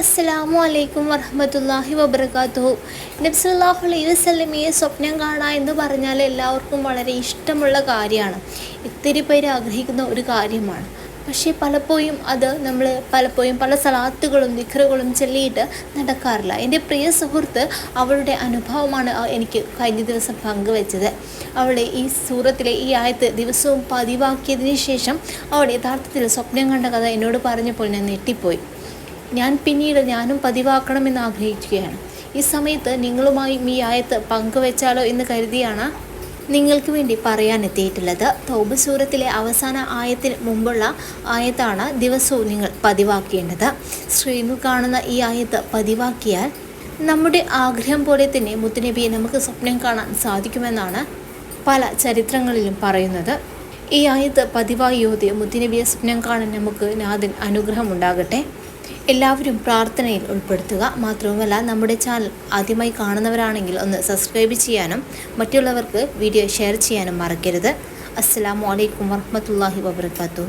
അസ്സലാമു അലൈക്കും വറഹമത്തല്ലാഹി വബർക്കാത്തു നബ്സല്ലാഹു അലൈഹി വസ്ലമിയെ സ്വപ്നം കാണുക എന്ന് പറഞ്ഞാൽ എല്ലാവർക്കും വളരെ ഇഷ്ടമുള്ള കാര്യമാണ്. ഇത്തിരി പേര് ആഗ്രഹിക്കുന്ന ഒരു കാര്യമാണ്. പക്ഷേ പലപ്പോഴും അത് നമ്മൾ പലപ്പോഴും പല സലാത്തുകളും നിഖറുകളും ചൊല്ലിയിട്ട് നടക്കാറില്ല. എന്റെ പ്രിയ സുഹൃത്ത് അവളുടെ അനുഭവമാണ് എനിക്ക് കഴിഞ്ഞ ദിവസം പങ്കുവെച്ചത്. അവളെ ഈ സൂറത്തിലെ ഈ ആയത്ത് ദിവസവും പതിവാക്കിയതിന് ശേഷം അവൾ യഥാർത്ഥത്തിൽ സ്വപ്നം കണ്ട കഥ എന്നോട് പറഞ്ഞപ്പോൾ ഞാൻ ഞെട്ടിപ്പോയി. ഞാൻ പിന്നീട് ഞാനും പതിവാക്കണമെന്ന് ആഗ്രഹിക്കുകയാണ്. ഈ സമയത്ത് നിങ്ങളുമായി ഈ ആയത്ത് പങ്കുവെച്ചാലോ എന്ന് കരുതിയാണ് നിങ്ങൾക്ക് വേണ്ടി പറയാനെത്തിയിട്ടുള്ളത് തൗബ സൂറത്തിലെ അവസാന ആയത്തിന് മുമ്പുള്ള ആയത്താണ് ദിവസവും നിങ്ങൾ പതിവാക്കേണ്ടത്. സ്ക്രീനിൽ കാണുന്ന ഈ ആയത്ത് പതിവാക്കിയാൽ നമ്മുടെ ആഗ്രഹം പോലെ തന്നെ മുത്തുനബിയെ നമുക്ക് സ്വപ്നം കാണാൻ സാധിക്കുമെന്നാണ് പല ചരിത്രങ്ങളിലും പറയുന്നത്. ഈ ആയത്ത് പതിവായി യോധ്യ മുത്തുനബിയെ സ്വപ്നം കാണാൻ നമുക്ക് നാഥൻ അനുഗ്രഹം ഉണ്ടാകട്ടെ. എല്ലാവരും പ്രാർത്ഥനയിൽ ഉൾപ്പെടുത്തുക. മാത്രവുമല്ല നമ്മുടെ ചാനൽ ആദ്യമായി കാണുന്നവരാണെങ്കിൽ ഒന്ന് സബ്സ്ക്രൈബ് ചെയ്യാനും മറ്റുള്ളവർക്ക് വീഡിയോ ഷെയർ ചെയ്യാനും മറക്കരുത്. അസ്സാം വലൈക്കും വർഹമത്തല്ലാഹി വാബർക്കാത്തു